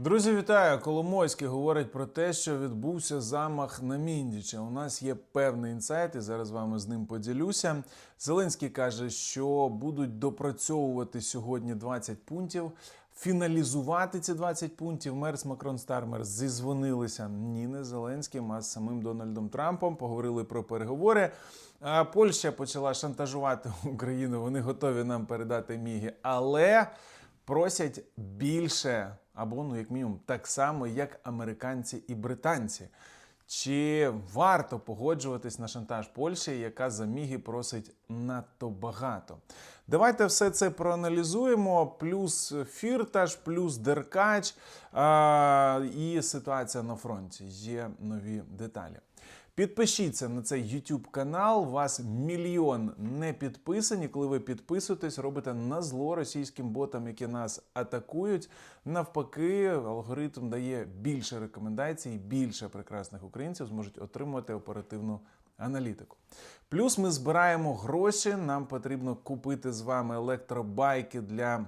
Друзі, вітаю! Коломойський говорить про те, що відбувся замах на Міндіча. У нас є певний інсайт, і зараз з вами з ним поділюся. Зеленський каже, що будуть допрацьовувати сьогодні 20 пунктів. Фіналізувати ці 20 пунктів Мерс Макрон Стармер зізвонилися ні не Зеленським, а з самим Дональдом Трампом. Поговорили про переговори. А Польща почала шантажувати Україну. Вони готові нам передати міги, але просять більше або, ну, як мінімум, так само, як американці і британці. Чи варто погоджуватись на шантаж Польщі, яка за міги просить надто багато? Давайте все це проаналізуємо. Плюс фіртаж, плюс деркач а, і ситуація на фронті. Є нові деталі. Підпишіться на цей YouTube канал. Вас мільйон не підписані. Коли ви підписуєтесь, робите на зло російським ботам, які нас атакують. Навпаки, алгоритм дає більше рекомендацій, більше прекрасних українців зможуть отримувати оперативну аналітику. Плюс ми збираємо гроші. Нам потрібно купити з вами електробайки для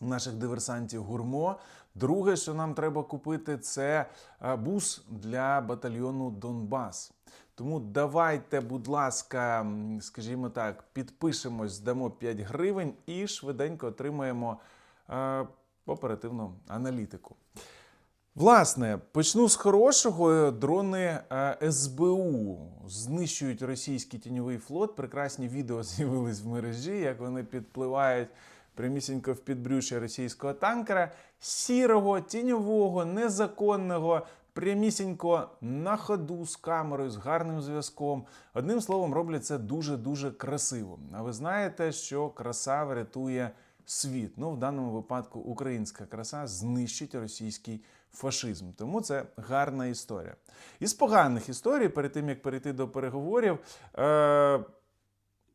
наших диверсантів гурмо. Друге, що нам треба купити, це е, бус для батальйону Донбас. Тому давайте, будь ласка, скажімо так, підпишемось, здамо 5 гривень і швиденько отримаємо е, оперативну аналітику. Власне, почну з хорошого. Дрони е, СБУ знищують російський тіньовий флот. Прекрасні відео з'явились в мережі, як вони підпливають прямісінько в підбрюшя російського танкера, сірого, тіньового, незаконного, прямісінько на ходу з камерою, з гарним зв'язком. Одним словом, роблять це дуже-дуже красиво. А ви знаєте, що краса врятує світ. Ну, в даному випадку українська краса знищить російський фашизм. Тому це гарна історія. Із поганих історій, перед тим як перейти до переговорів, е-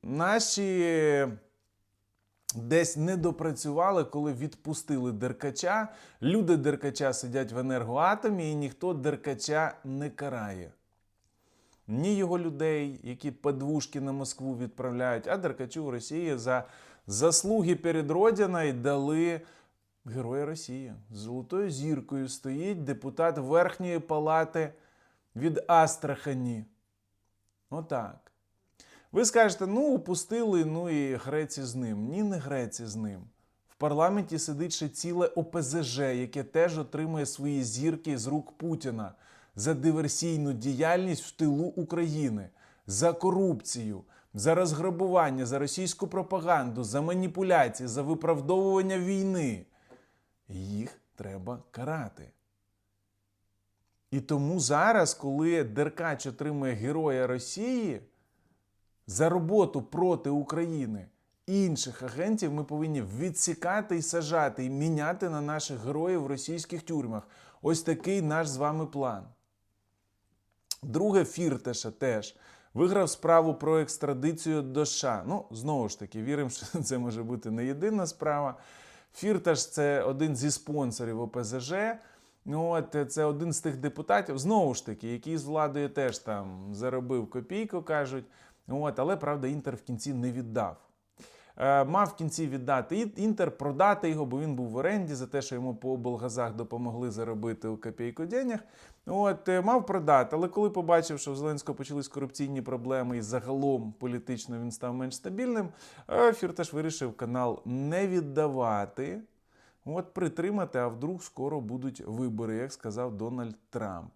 наші десь не допрацювали, коли відпустили деркача. Люди деркача сидять в енергоатомі, і ніхто деркача не карає. Ні його людей, які подвушки на Москву відправляють, а деркачу в Росії за заслуги перед Родиною дали Героя Росії. З золотою зіркою стоїть депутат Верхньої палати від Астрахані. Отак. Ви скажете, ну, упустили, ну і греці з ним. Ні, не греці з ним. В парламенті сидить ще ціле ОПЗЖ, яке теж отримує свої зірки з рук Путіна за диверсійну діяльність в тилу України, за корупцію, за розграбування, за російську пропаганду, за маніпуляції, за виправдовування війни. Їх треба карати. І тому зараз, коли Деркач отримує Героя Росії за роботу проти України інших агентів, ми повинні відсікати і сажати, і міняти на наших героїв в російських тюрмах. Ось такий наш з вами план. Друге, Фірташа теж виграв справу про екстрадицію до США. Ну, знову ж таки, віримо, що це може бути не єдина справа. Фірташ це один зі спонсорів ОПЗЖ. Ну, От це один з тих депутатів, знову ж таки, який з владою теж там заробив копійку, кажуть. От, але правда, Інтер в кінці не віддав. Е, мав в кінці віддати Інтер, продати його, бо він був в оренді за те, що йому по облгазах допомогли заробити у копійку денег. От е, мав продати, але коли побачив, що в Зеленського почались корупційні проблеми і загалом політично він став менш стабільним, е, Фірташ вирішив канал не віддавати. От притримати, а вдруг скоро будуть вибори, як сказав Дональд Трамп.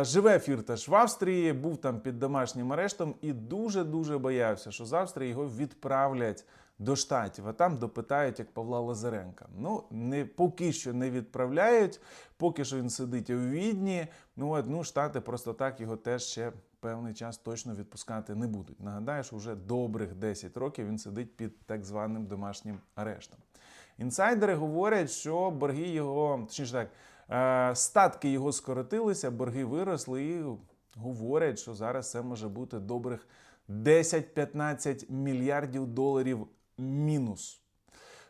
Живе Фірташ в Австрії, був там під домашнім арештом і дуже-дуже боявся, що з Австрії його відправлять до штатів, а там допитають як Павла Лазаренка. Ну, не, поки що не відправляють, поки що він сидить у Відні. Ну, от, ну, штати просто так його теж ще певний час точно відпускати не будуть. Нагадаю, що вже добрих 10 років він сидить під так званим домашнім арештом. Інсайдери говорять, що борги його, точніше так, статки його скоротилися, борги виросли і говорять, що зараз це може бути добрих 10-15 мільярдів доларів мінус.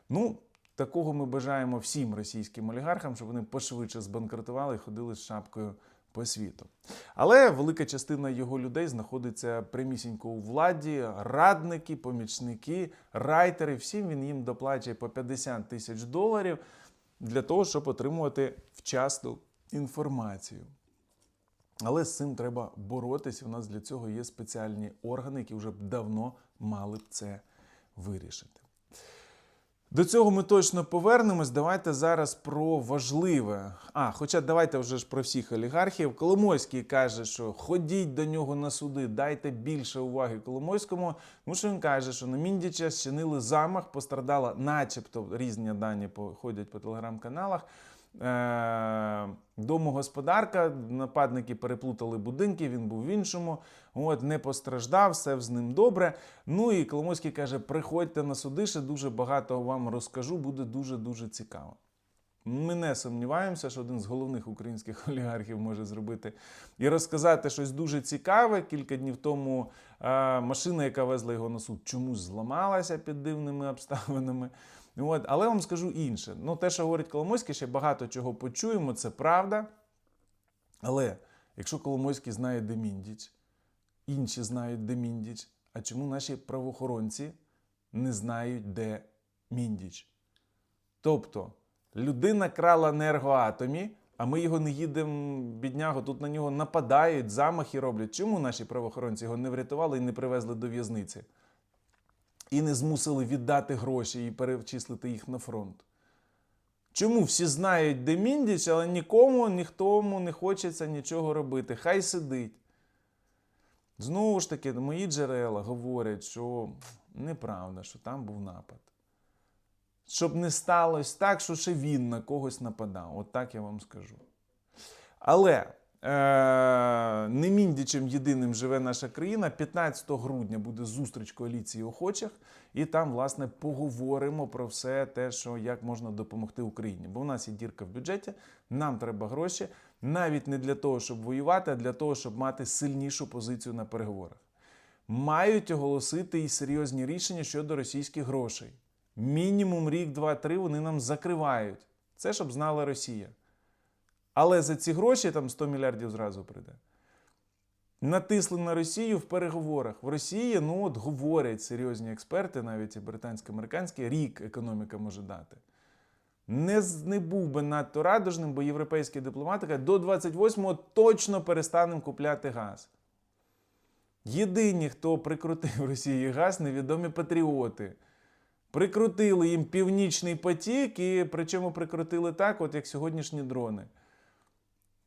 Ну, такого ми бажаємо всім російським олігархам, щоб вони пошвидше збанкрутували і ходили з шапкою по світу. Але велика частина його людей знаходиться прямісінько у владі, радники, помічники, райтери. Всім він їм доплачує по 50 тисяч доларів. Для того, щоб отримувати вчасну інформацію. Але з цим треба боротися. У нас для цього є спеціальні органи, які вже давно мали б це вирішити. До цього ми точно повернемось. Давайте зараз про важливе. А, хоча давайте вже ж про всіх олігархів. Коломойський каже, що ходіть до нього на суди, дайте більше уваги Коломойському. Тому що він каже, що на Міндіча зчинили замах, пострадала, начебто різні дані походять по телеграм-каналах. Е, домогосподарка, нападники переплутали будинки, він був в іншому. От, не постраждав, все з ним добре. Ну і Коломойський каже: приходьте на судище, дуже багато вам розкажу, буде дуже-дуже цікаво. Ми не сумніваємося, що один з головних українських олігархів може зробити і розказати щось дуже цікаве. Кілька днів тому е, машина, яка везла його на суд, чомусь зламалася під дивними обставинами. От, але вам скажу інше. Ну, те, що говорить Коломойський, ще багато чого почуємо, це правда. Але якщо Коломойський знає, де Міндіч, інші знають, де Міндіч, а чому наші правоохоронці не знають, де Міндіч? Тобто, людина крала енергоатомі, а ми його не їдемо, біднягу, тут на нього нападають, замахи роблять. Чому наші правоохоронці його не врятували і не привезли до в'язниці? І не змусили віддати гроші і перечислити їх на фронт? Чому всі знають, де Міндіч, але нікому, ніхто не хочеться нічого робити? Хай сидить. Знову ж таки, мої джерела говорять, що неправда, що там був напад. Щоб не сталося так, що ще він на когось нападав. От так я вам скажу. Але е, не Міндічем єдиним живе наша країна. 15 грудня буде зустріч коаліції охочих, і там, власне, поговоримо про все те, що як можна допомогти Україні. Бо в нас є дірка в бюджеті, нам треба гроші навіть не для того, щоб воювати, а для того, щоб мати сильнішу позицію на переговорах. Мають оголосити і серйозні рішення щодо російських грошей. Мінімум рік, два, три вони нам закривають. Це щоб знала Росія. Але за ці гроші там 100 мільярдів зразу прийде. Натисли на Росію в переговорах. В Росії, ну от говорять серйозні експерти, навіть і британсько-американські, рік економіка може дати. Не, не був би надто радужним, бо європейські дипломати кажуть, до 28-го точно перестанемо купляти газ. Єдині, хто прикрутив Росії газ, невідомі патріоти. Прикрутили їм північний потік, і причому прикрутили так, от як сьогоднішні дрони,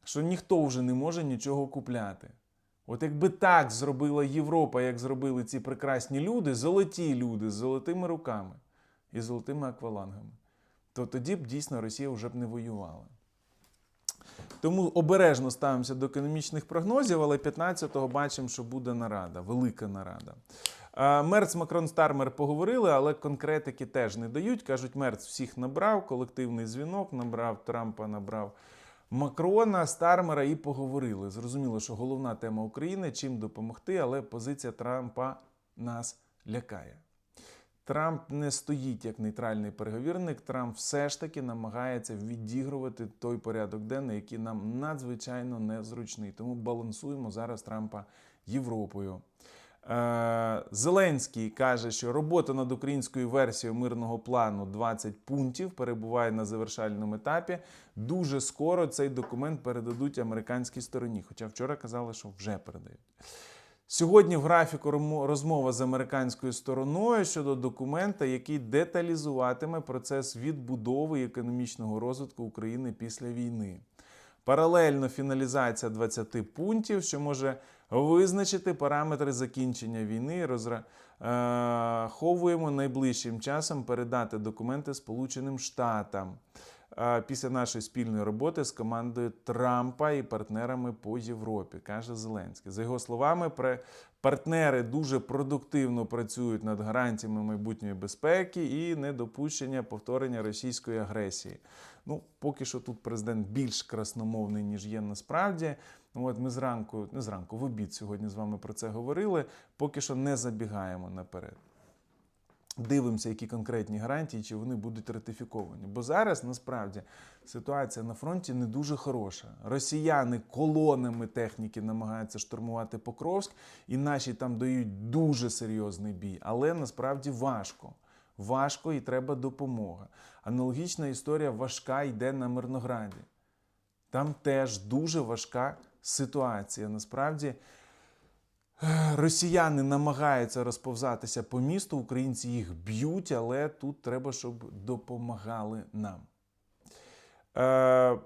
що ніхто вже не може нічого купляти. От якби так зробила Європа, як зробили ці прекрасні люди, золоті люди з золотими руками і золотими аквалангами, то тоді б дійсно Росія вже б не воювала. Тому обережно ставимося до економічних прогнозів, але 15-го бачимо, що буде нарада, велика нарада. Е, Мерц Макрон Стармер поговорили, але конкретики теж не дають. Кажуть, Мерц всіх набрав, колективний дзвінок набрав, Трампа набрав. Макрона, Стармера і поговорили. Зрозуміло, що головна тема України чим допомогти, але позиція Трампа нас лякає. Трамп не стоїть як нейтральний переговірник. Трамп все ж таки намагається відігрувати той порядок денний, який нам надзвичайно незручний. Тому балансуємо зараз Трампа Європою. Е, Зеленський каже, що робота над українською версією мирного плану 20 пунктів перебуває на завершальному етапі. Дуже скоро цей документ передадуть американській стороні. Хоча вчора казали, що вже передають. Сьогодні в графіку розмова з американською стороною щодо документа, який деталізуватиме процес відбудови економічного розвитку України після війни. Паралельно фіналізація 20 пунктів, що може визначити параметри закінчення війни. Розраховуємо найближчим часом передати документи Сполученим Штатам е, після нашої спільної роботи з командою Трампа і партнерами по Європі, каже Зеленський. За його словами, партнери дуже продуктивно працюють над гарантіями майбутньої безпеки і недопущення повторення російської агресії. Ну, поки що тут президент більш красномовний, ніж є насправді. Ну, От ми зранку, не зранку, в обід сьогодні з вами про це говорили. Поки що не забігаємо наперед. Дивимося, які конкретні гарантії, чи вони будуть ратифіковані. Бо зараз насправді ситуація на фронті не дуже хороша. Росіяни колонами техніки намагаються штурмувати Покровськ, і наші там дають дуже серйозний бій, але насправді важко. важко і треба допомога. Аналогічна історія важка йде на Мирнограді. Там теж дуже важка ситуація. Насправді росіяни намагаються розповзатися по місту, українці їх б'ють, але тут треба, щоб допомагали нам. Е,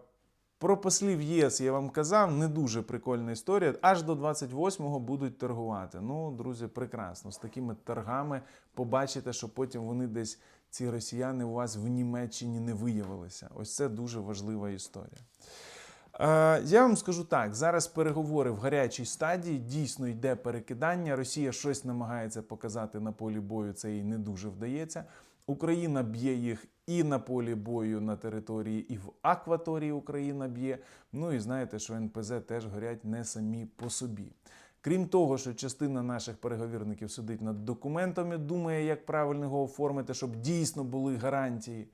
про послів ЄС я вам казав, не дуже прикольна історія. Аж до 28-го будуть торгувати. Ну, друзі, прекрасно. З такими торгами побачите, що потім вони десь, ці росіяни, у вас в Німеччині не виявилися. Ось це дуже важлива історія. Е, Я вам скажу так: зараз переговори в гарячій стадії, дійсно йде перекидання. Росія щось намагається показати на полі бою, це їй не дуже вдається. Україна б'є їх і на полі бою на території, і в акваторії Україна б'є. Ну і знаєте, що НПЗ теж горять не самі по собі. Крім того, що частина наших переговірників сидить над документами, думає, як правильно його оформити, щоб дійсно були гарантії.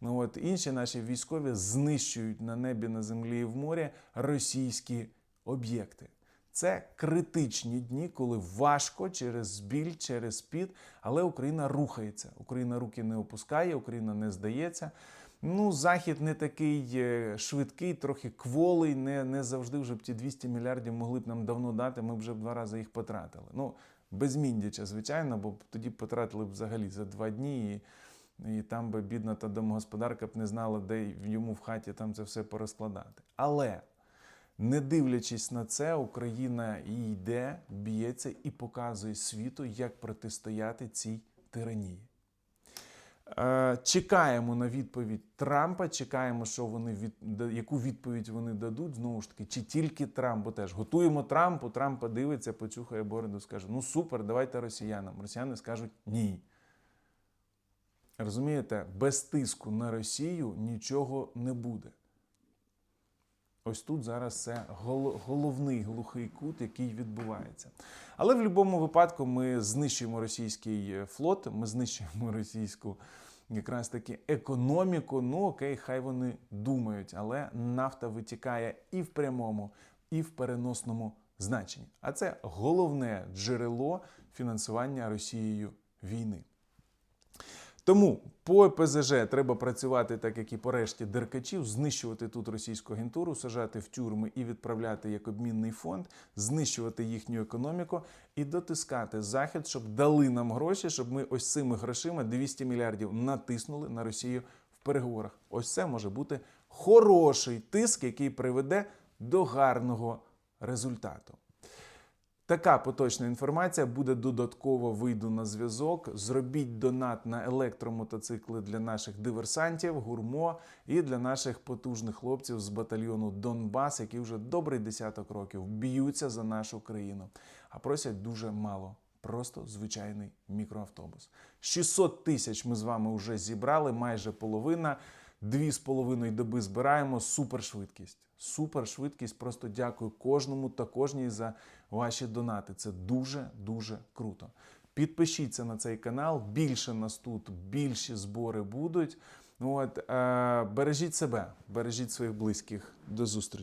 Ну от інші наші військові знищують на небі, на землі і в морі російські об'єкти. Це критичні дні, коли важко через біль, через піт, але Україна рухається. Україна руки не опускає, Україна не здається. Ну, захід не такий е, швидкий, трохи кволий. Не, не завжди вже б ті 200 мільярдів могли б нам давно дати. Ми б вже в два рази їх потратили. Ну, без Міндіча, звичайно, бо тоді потратили б взагалі за два дні. І, і там би бідна та домогосподарка б не знала, де йому в хаті там це все порозкладати. Але не дивлячись на це, Україна йде, б'ється і показує світу, як протистояти цій тиранії. Е, Чекаємо на відповідь Трампа. Чекаємо, що вони від яку відповідь вони дадуть. Знову ж таки, чи тільки Трамп, бо теж готуємо Трампу. Трампа дивиться, почухає бороду, скаже: Ну супер, давайте росіянам. Росіяни скажуть ні. Розумієте, без тиску на Росію нічого не буде. Ось тут зараз це гол- головний глухий кут, який відбувається. Але в будь-якому випадку ми знищуємо російський е, флот, ми знищуємо російську якраз таки економіку. Ну окей, хай вони думають, але нафта витікає і в прямому, і в переносному значенні. А це головне джерело фінансування Росією війни. Тому по ПЗЖ треба працювати так, як і по решті деркачів, знищувати тут російську агентуру, сажати в тюрми і відправляти як обмінний фонд, знищувати їхню економіку і дотискати захід, щоб дали нам гроші, щоб ми ось цими грошима 200 мільярдів натиснули на Росію в переговорах. Ось це може бути хороший тиск, який приведе до гарного результату. Така поточна інформація буде додатково вийду на зв'язок. Зробіть донат на електромотоцикли для наших диверсантів, гурмо і для наших потужних хлопців з батальйону Донбас, які вже добрий десяток років б'ються за нашу країну, а просять дуже мало. Просто звичайний мікроавтобус. 600 тисяч ми з вами вже зібрали, майже половина. Дві з половиною доби збираємо супершвидкість. Супершвидкість. Просто дякую кожному та кожній за ваші донати. Це дуже дуже круто. Підпишіться на цей канал. Більше нас тут, більші збори будуть. От, е, бережіть себе, бережіть своїх близьких. До зустрічі.